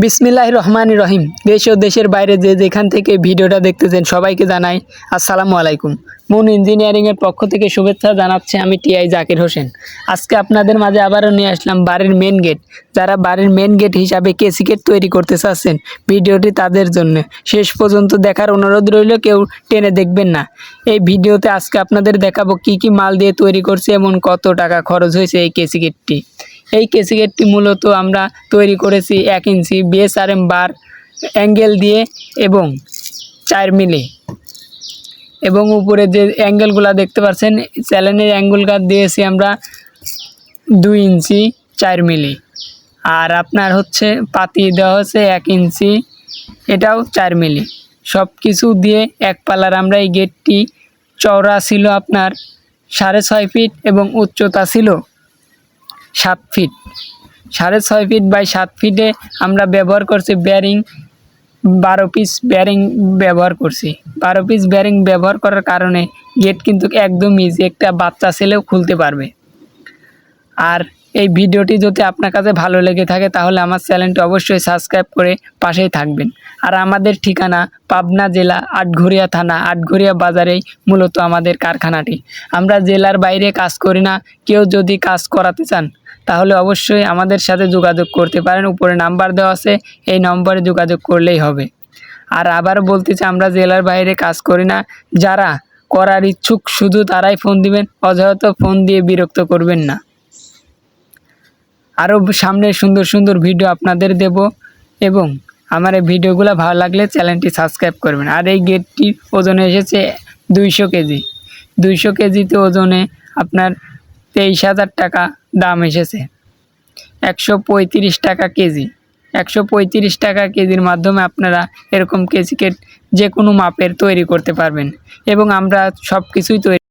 বিসমিল্লাহ রহমান রহিম। দেশ ও দেশের বাইরে যে যেখান থেকে ভিডিওটা দেখতেছেন সবাইকে জানাই আসসালামু আলাইকুম। মুন ইঞ্জিনিয়ারিংয়ের পক্ষ থেকে শুভেচ্ছা জানাচ্ছি আমি টিআই জাকির হোসেন। আজকে আপনাদের মাঝে আবারও নিয়ে আসলাম বাড়ির মেন গেট যারা বাড়ির মেন গেট হিসাবে কেসি গেট তৈরি করতে চাচ্ছেন, ভিডিওটি তাদের জন্য। শেষ পর্যন্ত দেখার অনুরোধ রইল, কেউ টেনে দেখবেন না। এই ভিডিওতে আজকে আপনাদের দেখাবো কি কি মাল দিয়ে তৈরি করছে এবং কত টাকা খরচ হয়েছে এই কেসি গেটটি এই কেসি গেটটি মূলত আমরা তৈরি করেছি এক ইঞ্চি বিএসআরএম বার অ্যাঙ্গেল দিয়ে এবং চার মিলি। এবং উপরে যে অ্যাঙ্গেলগুলো দেখতে পাচ্ছেন, চ্যালেনের অ্যাঙ্গুলটা দিয়েছি আমরা দুই ইঞ্চি চার মিলি। আর আপনার হচ্ছে পাতি দেওয়া হচ্ছে এক ইঞ্চি, এটাও চার মিলি। সব কিছু দিয়ে এক পাল্লার আমরা এই গেটটি চওড়া ছিল আপনার সাড়ে ছয় ফিট এবং উচ্চতা ছিল সাত ফিট সাড়ে ছয় ফিট বাই সাত ফিটে আমরা ব্যবহার করছি ব্যারিং বারো পিস ব্যারিং ব্যবহার করছি। বারো পিস ব্যারিং ব্যবহার করার কারণে গেট কিন্তু একদম ইজি একটা বাচ্চা ছেলেও খুলতে পারবে। আর এই ভিডিওটি যদি আপনার কাছে ভালো লেগে থাকে, তাহলে আমার চ্যানেলটি অবশ্যই সাবস্ক্রাইব করে পাশেই থাকবেন। আর আমাদের ঠিকানা পাবনা জেলা আটঘরিয়া থানা, আটঘরিয়া বাজারেই মূলত আমাদের কারখানাটি। আমরা জেলার বাইরে কাজ করি না, কেউ যদি কাজ করাতে চান, তাহলে অবশ্যই আমাদের সাথে যোগাযোগ করতে পারেন। উপরে নাম্বার দেওয়া আছে, এই নম্বরে যোগাযোগ করলেই হবে। আর আবার বলতেছি আমরা জেলার বাইরে কাজ করি না, যারা করার ইচ্ছুক শুধু তারাই ফোন দিবেন, অযথা ফোন দিয়ে বিরক্ত করবেন না। আরও সামনে সুন্দর সুন্দর ভিডিও আপনাদের দেব। এবং আমার এই ভিডিওগুলো ভালো লাগলে চ্যানেলটি সাবস্ক্রাইব করবেন। আর এই গেটটি ওজনে এসেছে দুইশো কেজি। দুইশো কেজিতে ওজনে আপনার তেইশ হাজার টাকা দাম এসেছে। একশো পঁয়ত্রিশ টাকা কেজি। একশো পঁয়ত্রিশ টাকা কেজির মাধ্যমে আপনারা এরকম কেজি কেট যে কোনো মাপের তৈরি করতে পারবেন। এবং আমরা সব কিছুই তৈরি